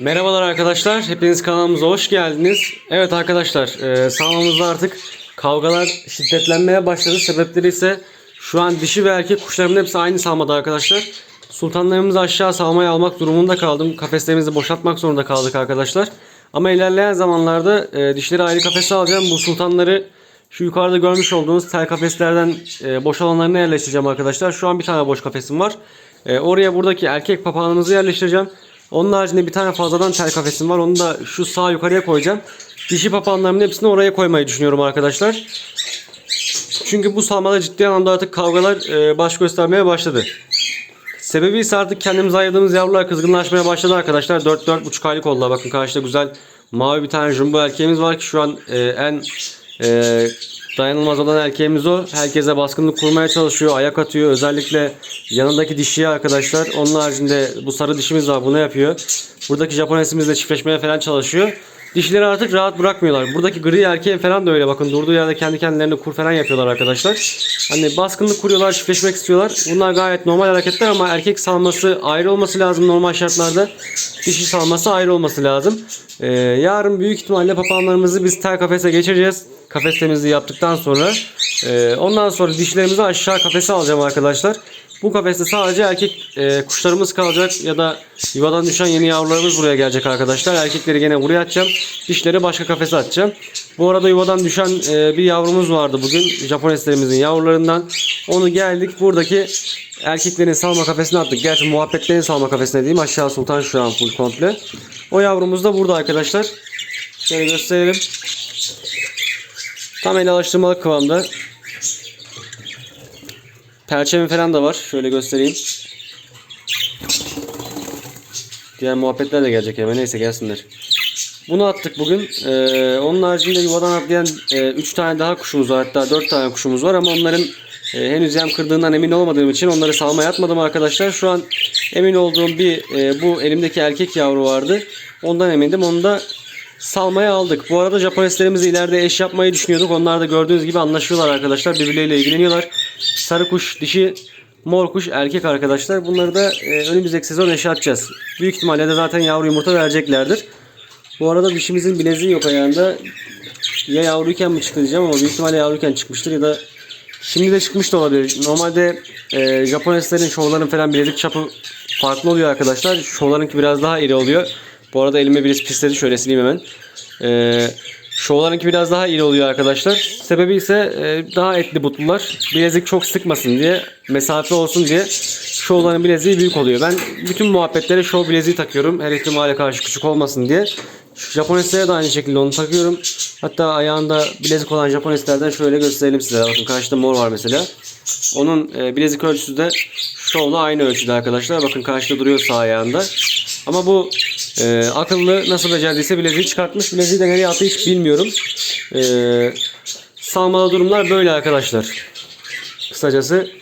Merhabalar arkadaşlar, hepiniz kanalımıza hoş geldiniz. Evet arkadaşlar, e, salmamızda artık kavgalar şiddetlenmeye başladı. Sebepleri ise şu an dişi ve erkek kuşlarımın hepsi aynı salmada arkadaşlar. Sultanlarımızı aşağı salmaya almak durumunda kaldım. Kafeslerimizi boşaltmak zorunda kaldık arkadaşlar. Ama ilerleyen zamanlarda e, dişleri ayrı kafese alacağım. Bu sultanları şu yukarıda görmüş olduğunuz tel kafeslerden e, boş alanlarına yerleştireceğim arkadaşlar. Şu an bir tane boş kafesim var. E, oraya buradaki erkek papağanımızı yerleştireceğim. Onun haricinde bir tane fazladan tel kafesim var. Onu da şu sağ yukarıya koyacağım. Dişi papağanlarımın hepsini oraya koymayı düşünüyorum arkadaşlar. Çünkü bu salmada ciddi anlamda artık kavgalar e, baş göstermeye başladı. Sebebi ise artık kendimize ayırdığımız yavrular kızgınlaşmaya başladı arkadaşlar. 4-4,5 aylık oldular. Bakın karşıda güzel mavi bir tane jumbo erkeğimiz var ki şu an e, en e, dayanılmaz olan erkeğimiz o. Herkese baskınlık kurmaya çalışıyor. Ayak atıyor. Özellikle yanındaki dişiye arkadaşlar. Onun haricinde bu sarı dişimiz var. Bunu yapıyor. Buradaki Japonesimiz de çiftleşmeye falan çalışıyor. Dişleri artık rahat bırakmıyorlar. Buradaki gri erkeğin falan da öyle. Bakın durduğu yerde kendi kendilerine kur falan yapıyorlar arkadaşlar. Hani baskınlık kuruyorlar, çiftleşmek istiyorlar. Bunlar gayet normal hareketler ama erkek salması ayrı olması lazım normal şartlarda. Dişi salması ayrı olması lazım. Ee, yarın büyük ihtimalle papağanlarımızı biz tel kafese geçireceğiz. Kafes temizliği yaptıktan sonra. Ee, ondan sonra dişlerimizi aşağı kafese alacağım arkadaşlar. Bu kafeste sadece erkek e, kuşlarımız kalacak ya da yuvadan düşen yeni yavrularımız buraya gelecek arkadaşlar. Erkekleri gene buraya atacağım. Dişleri başka kafese atacağım. Bu arada yuvadan düşen e, bir yavrumuz vardı bugün. Japoneslerimizin yavrularından. Onu geldik buradaki erkeklerin salma kafesine attık. Gerçi muhabbetlerin salma kafesine diyeyim. Aşağı sultan şu an full komple. O yavrumuz da burada arkadaşlar. Şöyle gösterelim. Tam el alıştırmalık kıvamda. Perçemi falan da var. Şöyle göstereyim. Diğer muhabbetler de gelecek hemen. Neyse gelsinler. Bunu attık bugün. Ee, onun haricinde yuvadan atlayan 3 tane daha kuşumuz var. Hatta 4 tane kuşumuz var ama onların e, henüz yem kırdığından emin olmadığım için onları salmaya atmadım arkadaşlar. Şu an emin olduğum bir e, bu elimdeki erkek yavru vardı. Ondan emindim. Onu da salmaya aldık. Bu arada Japoneslerimizi ileride eş yapmayı düşünüyorduk. Onlar da gördüğünüz gibi anlaşıyorlar arkadaşlar. Birbirleriyle ilgileniyorlar. Sarı kuş dişi, mor kuş erkek arkadaşlar. Bunları da e, önümüzdeki sezon eşe atacağız. Büyük ihtimalle de zaten yavru yumurta vereceklerdir. Bu arada dişimizin bileziği yok ayağında. Ya yavruyken mi çıktı diyeceğim ama büyük ihtimalle yavruyken çıkmıştır ya da şimdi de çıkmış da olabilir. Normalde e, Japoneslerin şovların falan bilezik çapı farklı oluyor arkadaşlar. Şovlarınki biraz daha iri oluyor. Bu arada elime birisi pisledi. Şöyle sileyim hemen. Ee, şovlarınki biraz daha iri oluyor arkadaşlar. Sebebi ise e, daha etli butlular. Bilezik çok sıkmasın diye, mesafe olsun diye şovların bileziği büyük oluyor. Ben bütün muhabbetlere şov bileziği takıyorum. Her ihtimale karşı küçük olmasın diye. Japoneslere de aynı şekilde onu takıyorum. Hatta ayağında bilezik olan Japoneslerden şöyle gösterelim size. Bakın karşıda mor var mesela. Onun e, bilezik ölçüsü de şovla aynı ölçüde arkadaşlar. Bakın karşıda duruyor sağ ayağında. Ama bu e, akıllı nasıl becerdiyse bileziği çıkartmış. Bileziği de nereye attı hiç bilmiyorum. E, salmalı durumlar böyle arkadaşlar. Kısacası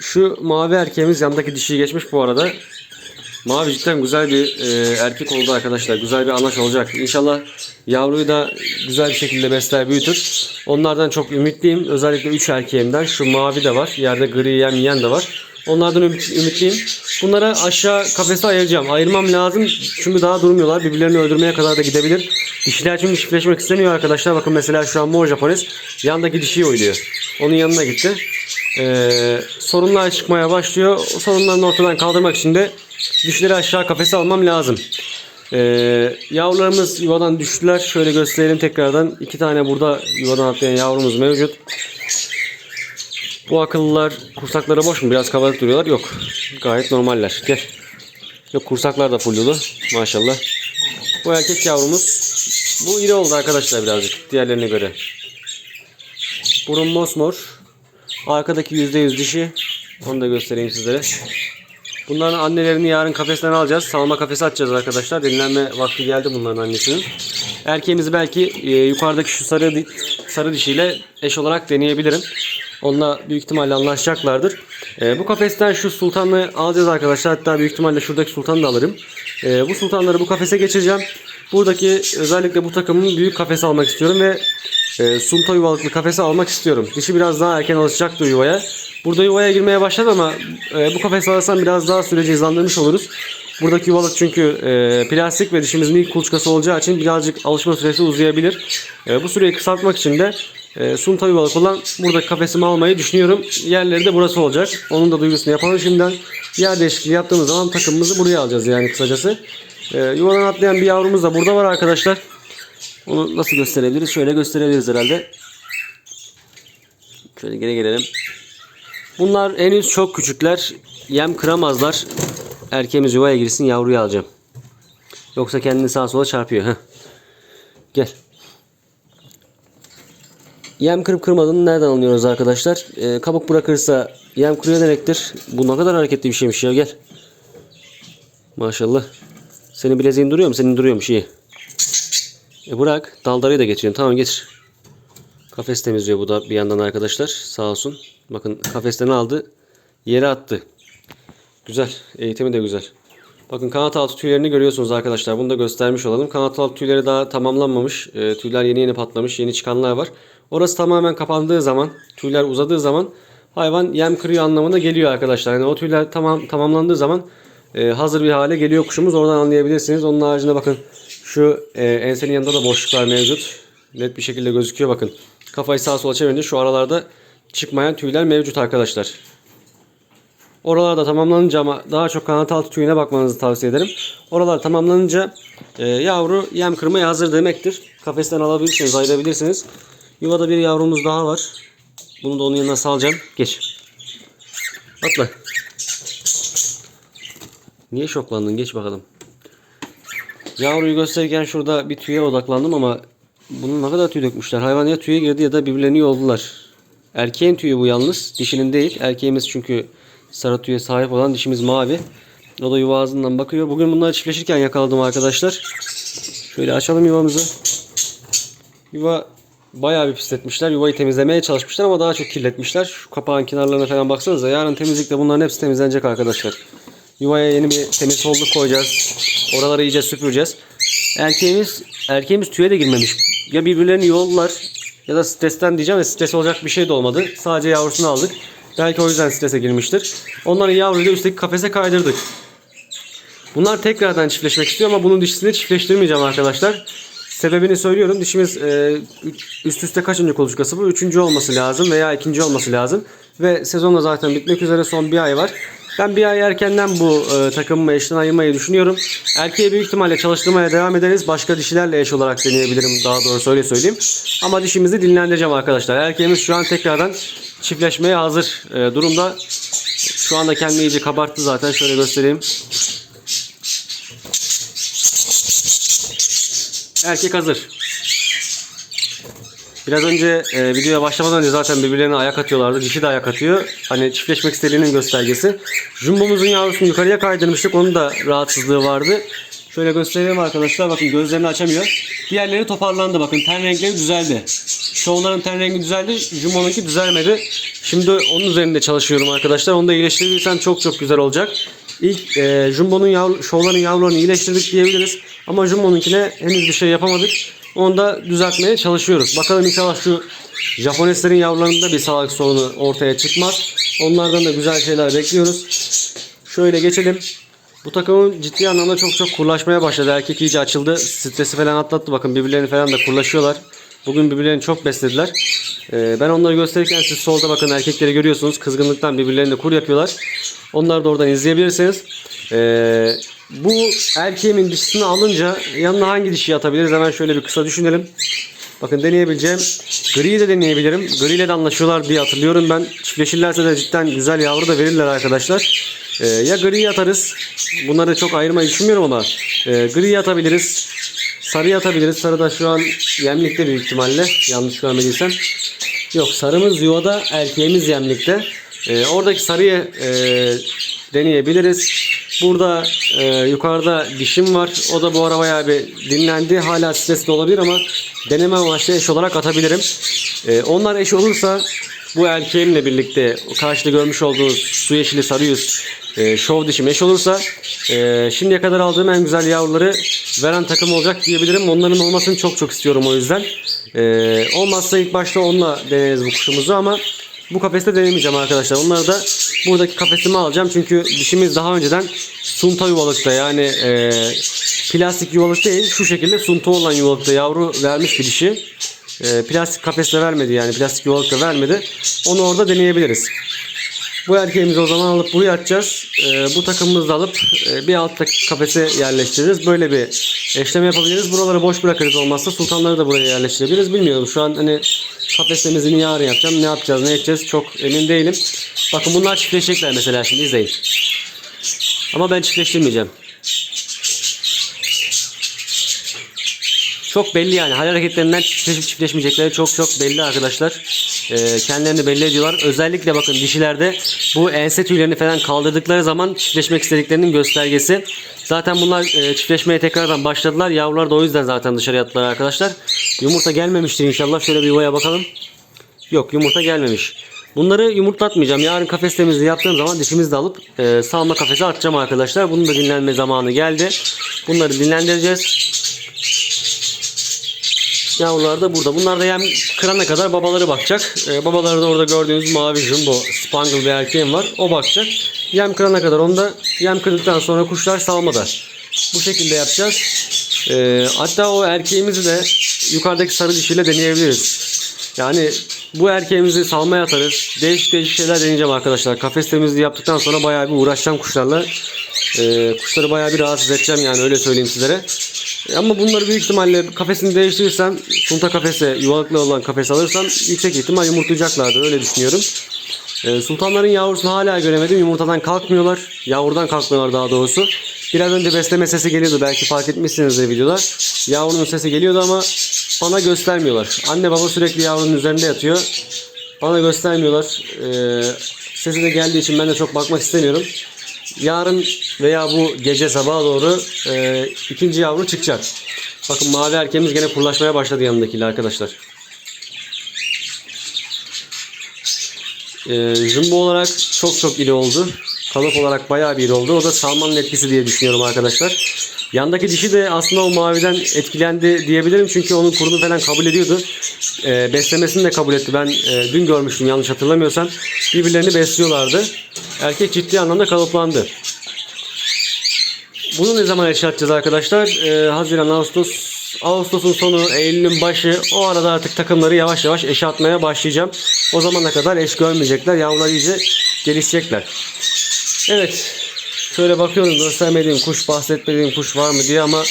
şu mavi erkeğimiz yandaki dişiyi geçmiş bu arada. Mavi cidden güzel bir e, erkek oldu arkadaşlar. Güzel bir anaç olacak. İnşallah yavruyu da güzel bir şekilde besler büyütür. Onlardan çok ümitliyim. Özellikle 3 erkeğimden. Şu mavi de var. Yerde gri yem yiyen de var. Onlardan ümit, ümitliyim. Bunlara aşağı kafese ayıracağım. Ayırmam lazım. Çünkü daha durmuyorlar. Birbirlerini öldürmeye kadar da gidebilir. Dişiler çünkü çiftleşmek istemiyor arkadaşlar. Bakın mesela şu an mor Japones yandaki dişiyi oynuyor. Onun yanına gitti. Ee, sorunlar çıkmaya başlıyor. O sorunlarını ortadan kaldırmak için de dişleri aşağı kafese almam lazım. Ee, yavrularımız yuvadan düştüler. Şöyle gösterelim tekrardan. İki tane burada yuvadan atlayan yavrumuz mevcut. Bu akıllılar kursakları boş mu? Biraz kabarık duruyorlar. Yok. Gayet normaller. Gel. Yok kursaklar da full. Maşallah. Bu erkek yavrumuz. Bu iri oldu arkadaşlar birazcık. Diğerlerine göre. Burun mosmor. Arkadaki %100 dişi. Onu da göstereyim sizlere. Bunların annelerini yarın kafesten alacağız. Salma kafesi atacağız arkadaşlar. Dinlenme vakti geldi bunların annesinin. Erkeğimizi belki e, yukarıdaki şu sarı sarı dişiyle eş olarak deneyebilirim. Onunla büyük ihtimalle anlaşacaklardır. E, bu kafesten şu sultanlığı alacağız arkadaşlar. Hatta büyük ihtimalle şuradaki sultanı da alırım. E, bu sultanları bu kafese geçireceğim. Buradaki özellikle bu takımın büyük kafesi almak istiyorum ve e, sunta yuvalıklı kafese almak istiyorum. Dişi biraz daha erken alışacaktır yuvaya. Burada yuvaya girmeye başladı ama e, bu kafes alırsam biraz daha süreci hızlandırmış oluruz. Buradaki yuvalık çünkü e, plastik ve dişimizin ilk kuluçkası olacağı için birazcık alışma süresi uzayabilir. E, bu süreyi kısaltmak için de e, sunta yuvalık olan burada kafesimi almayı düşünüyorum. Yerleri de burası olacak. Onun da duygusunu yapalım şimdiden. Yer değişikliği yaptığımız zaman takımımızı buraya alacağız yani kısacası. E, yuvadan atlayan bir yavrumuz da burada var arkadaşlar. Onu nasıl gösterebiliriz? Şöyle gösterebiliriz herhalde. Şöyle geri gelelim. Bunlar henüz çok küçükler. Yem kıramazlar. Erkeğimiz yuvaya girsin yavruyu alacağım. Yoksa kendini sağa sola çarpıyor. Heh. Gel. Yem kırıp kırmadığını nereden anlıyoruz arkadaşlar? Ee, kabuk bırakırsa yem kuruyor demektir. Bu ne kadar hareketli bir şeymiş ya gel. Maşallah. Senin bileziğin duruyor mu? Senin duruyormuş iyi. E bırak. Daldarıyı da getiriyorsun. Tamam getir. Kafes temizliyor bu da bir yandan arkadaşlar. Sağ olsun. Bakın kafesten aldı. Yere attı. Güzel. Eğitimi de güzel. Bakın kanat altı tüylerini görüyorsunuz arkadaşlar. Bunu da göstermiş olalım. Kanat altı tüyleri daha tamamlanmamış. E, tüyler yeni yeni patlamış. Yeni çıkanlar var. Orası tamamen kapandığı zaman, tüyler uzadığı zaman hayvan yem kırıyor anlamına geliyor arkadaşlar. Yani o tüyler tamam tamamlandığı zaman e, hazır bir hale geliyor kuşumuz. Oradan anlayabilirsiniz. Onun haricinde bakın şu e, ensenin yanında da boşluklar mevcut. Net bir şekilde gözüküyor bakın. Kafayı sağa sola çevirince şu aralarda çıkmayan tüyler mevcut arkadaşlar. Oralarda tamamlanınca ama daha çok kanat altı tüyüne bakmanızı tavsiye ederim. Oralar tamamlanınca e, yavru yem kırmaya hazır demektir. Kafesten alabilirsiniz, ayırabilirsiniz. Yuvada bir yavrumuz daha var. Bunu da onun yanına salacağım. Geç. Atla. Niye şoklandın? Geç bakalım. Yavruyu gösterirken şurada bir tüye odaklandım ama bunun ne kadar tüy dökmüşler. Hayvan ya tüye girdi ya da birbirlerini yoldular. Erkeğin tüyü bu yalnız. Dişinin değil. Erkeğimiz çünkü sarı tüye sahip olan dişimiz mavi. O da yuva ağzından bakıyor. Bugün bunları çiftleşirken yakaladım arkadaşlar. Şöyle açalım yuvamızı. Yuva bayağı bir pisletmişler. Yuvayı temizlemeye çalışmışlar ama daha çok kirletmişler. Şu kapağın kenarlarına falan baksanıza. Yarın temizlikle bunların hepsi temizlenecek arkadaşlar. Yuvaya yeni bir temiz holluk koyacağız. Oraları iyice süpüreceğiz. Erkeğimiz erkeğimiz tüye de girmemiş. Ya birbirlerini yollar ya da stresten diyeceğim ve stres olacak bir şey de olmadı. Sadece yavrusunu aldık. Belki o yüzden strese girmiştir. Onların yavruyu da üstteki kafese kaydırdık. Bunlar tekrardan çiftleşmek istiyor ama bunun dişisini çiftleştirmeyeceğim arkadaşlar. Sebebini söylüyorum. Dişimiz e, üst üste kaçıncı kuluçkası bu? Üçüncü olması lazım veya ikinci olması lazım. Ve sezonda zaten bitmek üzere son bir ay var. Ben bir ay erkenden bu e, takımımı eşten ayırmayı düşünüyorum. Erkeği büyük ihtimalle çalıştırmaya devam ederiz. Başka dişilerle eş olarak deneyebilirim daha doğrusu öyle söyleyeyim. Ama dişimizi dinlendireceğim arkadaşlar. Erkeğimiz şu an tekrardan çiftleşmeye hazır e, durumda. Şu anda kendini iyice kabarttı zaten. Şöyle göstereyim. Erkek hazır. Biraz önce e, videoya başlamadan önce zaten birbirlerine ayak atıyorlardı. Dişi de ayak atıyor. Hani çiftleşmek istediğinin göstergesi. Jumbomuzun yavrusunu yukarıya kaydırmıştık. Onun da rahatsızlığı vardı. Şöyle göstereyim arkadaşlar. Bakın gözlerini açamıyor. Diğerleri toparlandı. Bakın ten renkleri düzeldi. Şovların ten rengi düzeldi. Jumbo'nunki düzelmedi. Şimdi onun üzerinde çalışıyorum arkadaşlar. Onu da iyileştirirsem çok çok güzel olacak. İlk e, Jumbo'nun yavru, şovların yavrularını iyileştirdik diyebiliriz. Ama Jumbo'nunkine henüz bir şey yapamadık. Onu da düzeltmeye çalışıyoruz. Bakalım inşallah şu Japoneslerin yavrularında bir sağlık sorunu ortaya çıkmaz. Onlardan da güzel şeyler bekliyoruz. Şöyle geçelim. Bu takımın ciddi anlamda çok çok kurlaşmaya başladı. Erkek iyice açıldı. Stresi falan atlattı. Bakın birbirlerini falan da kurlaşıyorlar. Bugün birbirlerini çok beslediler. Ee, ben onları gösterirken siz solda bakın erkekleri görüyorsunuz. Kızgınlıktan birbirlerine kur yapıyorlar. Onları da oradan izleyebilirsiniz. Ee, bu erkeğimin dişisini alınca yanına hangi dişi atabiliriz? Hemen şöyle bir kısa düşünelim. Bakın deneyebileceğim. Gri'yi de deneyebilirim. Gri ile de anlaşıyorlar diye hatırlıyorum ben. Çiftleşirlerse de cidden güzel yavru da verirler arkadaşlar. Ee, ya griyi atarız. Bunları çok ayırmayı düşünmüyorum ama e, griyi atabiliriz. Sarıyı atabiliriz. Sarı da şu an yemlikte büyük ihtimalle. Yanlış görmediysem. Yok sarımız yuvada erkeğimiz yemlikte. Ee, oradaki sarıyı e, deneyebiliriz. Burada e, yukarıda dişim var. O da bu ara bayağı bir dinlendi. Hala stresli olabilir ama deneme amaçlı eş olarak atabilirim. E, onlar eş olursa bu erkeğimle birlikte karşıda görmüş olduğunuz su yeşili sarı yüz e, şov dişim eş olursa e, şimdiye kadar aldığım en güzel yavruları veren takım olacak diyebilirim. Onların olmasını çok çok istiyorum o yüzden. E, olmazsa ilk başta onunla deneriz bu kuşumuzu ama bu kafeste denemeyeceğim arkadaşlar. Onları da buradaki kafesime alacağım. Çünkü dişimiz daha önceden sunta yuvalıkta yani e, plastik yuvalık değil şu şekilde sunta olan yuvalıkta yavru vermiş bir dişi. E, plastik kafeste vermedi yani plastik yuvalıkta vermedi. Onu orada deneyebiliriz. Bu erkeğimizi o zaman alıp buraya atacağız. Ee, bu takımımızı alıp e, bir alt kafese yerleştiririz. Böyle bir eşleme yapabiliriz. Buraları boş bırakırız olmazsa sultanları da buraya yerleştirebiliriz. Bilmiyorum şu an hani kafes temizliğini yarın yapacağım. Ne yapacağız ne edeceğiz çok emin değilim. Bakın bunlar çiftleşecekler mesela şimdi izleyin. Ama ben çiftleştirmeyeceğim. Çok belli yani. Hal hareketlerinden çiftleşip çiftleşmeyecekleri çok çok belli arkadaşlar. Ee, kendilerini belli ediyorlar. Özellikle bakın dişilerde bu ense tüylerini falan kaldırdıkları zaman çiftleşmek istediklerinin göstergesi. Zaten bunlar e, çiftleşmeye tekrardan başladılar. Yavrular da o yüzden zaten dışarı yattılar arkadaşlar. Yumurta gelmemiştir inşallah. Şöyle bir yuvaya bakalım. Yok yumurta gelmemiş. Bunları yumurtlatmayacağım. Yarın kafes temizliği yaptığım zaman dişimizi de alıp e, salma kafese atacağım arkadaşlar. Bunun da dinlenme zamanı geldi. Bunları dinlendireceğiz. Yavrular da burada. Bunlar da yem kırana kadar babaları bakacak. Ee, babaları da orada gördüğünüz mavi jumbo spangle bir erkeğim var. O bakacak. Yem kırana kadar onu da yem kırdıktan sonra kuşlar salmada. Bu şekilde yapacağız. Ee, hatta o erkeğimizi de yukarıdaki sarı dişiyle deneyebiliriz. Yani bu erkeğimizi salmaya atarız. Değişik değişik şeyler deneyeceğim arkadaşlar. Kafes temizliği yaptıktan sonra bayağı bir uğraşacağım kuşlarla. Ee, kuşları bayağı bir rahatsız edeceğim yani öyle söyleyeyim sizlere. Ama bunları büyük ihtimalle kafesini değiştirirsem, sunta kafese, yuvalıklı olan kafes alırsam yüksek ihtimal yumurtlayacaklardır. Öyle düşünüyorum. E, sultanların yavrusunu hala göremedim. Yumurtadan kalkmıyorlar. Yavrudan kalkmıyorlar daha doğrusu. Biraz önce besleme sesi geliyordu. Belki fark etmişsinizdir videoda. Yavrunun sesi geliyordu ama bana göstermiyorlar. Anne baba sürekli yavrunun üzerinde yatıyor. Bana göstermiyorlar. E, sesi de geldiği için ben de çok bakmak istemiyorum. Yarın veya bu gece sabaha doğru e, ikinci yavru çıkacak. Bakın mavi erkeğimiz gene pırlaşmaya başladı yanındakiyle arkadaşlar. E, jumbo olarak çok çok iri oldu. Kalıp olarak bayağı bir oldu. O da salmanın etkisi diye düşünüyorum arkadaşlar. Yandaki dişi de aslında o maviden etkilendi diyebilirim. Çünkü onun kurunu falan kabul ediyordu. E, beslemesini de kabul etti. Ben e, dün görmüştüm yanlış hatırlamıyorsam. Birbirlerini besliyorlardı. Erkek ciddi anlamda kalıplandı. Bunu ne zaman eşya atacağız arkadaşlar? Ee, Haziran, Ağustos, Ağustos'un sonu, Eylül'ün başı. O arada artık takımları yavaş yavaş eşe atmaya başlayacağım. O zamana kadar eş görmeyecekler. Yavrular iyice gelişecekler. Evet. Şöyle bakıyorum göstermediğim kuş, bahsetmediğim kuş var mı diye ama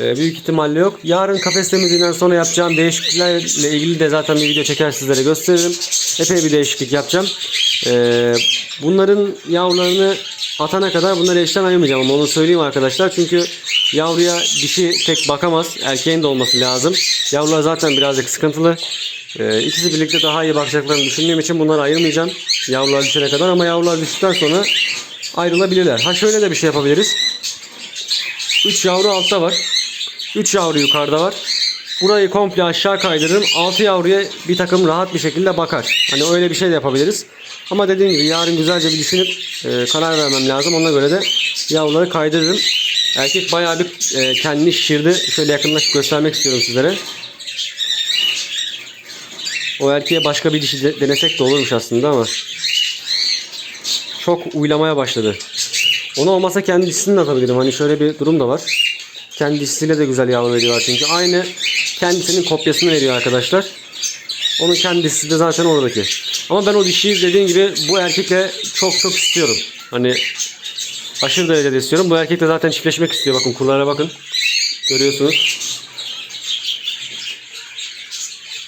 e, büyük ihtimalle yok. Yarın kafes temizliğinden sonra yapacağım değişikliklerle ilgili de zaten bir video çeker sizlere gösteririm. Epey bir değişiklik yapacağım. E, bunların yavrularını atana kadar bunları eşten ayırmayacağım ama onu söyleyeyim arkadaşlar. Çünkü yavruya dişi tek bakamaz. Erkeğin de olması lazım. Yavrular zaten birazcık sıkıntılı. E, ikisi birlikte daha iyi bakacaklarını düşündüğüm için bunları ayırmayacağım. Yavrular düşene kadar ama yavrular düştükten sonra ayrılabilirler. Ha şöyle de bir şey yapabiliriz. 3 yavru altta var. 3 yavru yukarıda var. Burayı komple aşağı kaydırırım. 6 yavruya bir takım rahat bir şekilde bakar. Hani öyle bir şey de yapabiliriz. Ama dediğim gibi yarın güzelce bir düşünüp e, karar vermem lazım. Ona göre de yavruları kaydırırım. Erkek bayağı bir e, kendini şişirdi. Şöyle yakınlaşıp göstermek istiyorum sizlere. O erkeğe başka bir dişi de- denesek de olurmuş aslında ama çok uylamaya başladı. Onu olmasa kendi dişisini de atabilirim. Hani şöyle bir durum da var. Kendi de güzel yavru veriyorlar çünkü. Aynı kendisinin kopyasını veriyor arkadaşlar. Onun kendisi de zaten oradaki. Ama ben o dişiyi dediğim gibi bu erkekle çok çok istiyorum. Hani aşırı derecede istiyorum. Bu erkek de zaten çiftleşmek istiyor. Bakın kullara bakın. Görüyorsunuz.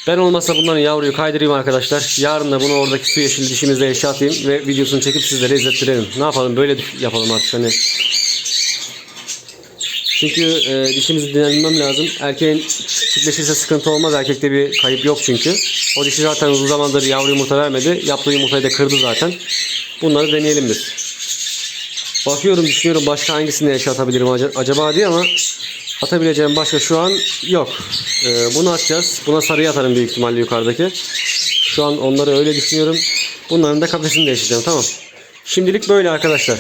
Ben olmasa bunların yavruyu kaydırayım arkadaşlar. Yarın da bunu oradaki su yeşil dişimizle eşya atayım ve videosunu çekip sizlere izlettirelim. Ne yapalım böyle yapalım artık hani. Çünkü e, dişimizi dinlenmem lazım. Erkeğin çiftleşirse sıkıntı olmaz. Erkekte bir kayıp yok çünkü. O dişi zaten uzun zamandır yavru yumurta vermedi. Yaptığı yumurtayı da kırdı zaten. Bunları deneyelim biz. Bakıyorum düşünüyorum başka hangisini yaşatabilirim aca- acaba diye ama atabileceğim başka şu an yok. Ee, bunu atacağız. Buna sarıya atarım büyük ihtimalle yukarıdaki. Şu an onları öyle düşünüyorum. Bunların da kafesini değiştireceğim tamam. Şimdilik böyle arkadaşlar.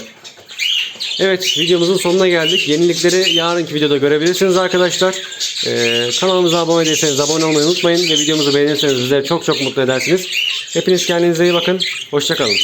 Evet videomuzun sonuna geldik. Yenilikleri yarınki videoda görebilirsiniz arkadaşlar. Ee, kanalımıza abone değilseniz abone olmayı unutmayın ve videomuzu beğenirseniz bizleri çok çok mutlu edersiniz. Hepiniz kendinize iyi bakın. Hoşçakalın.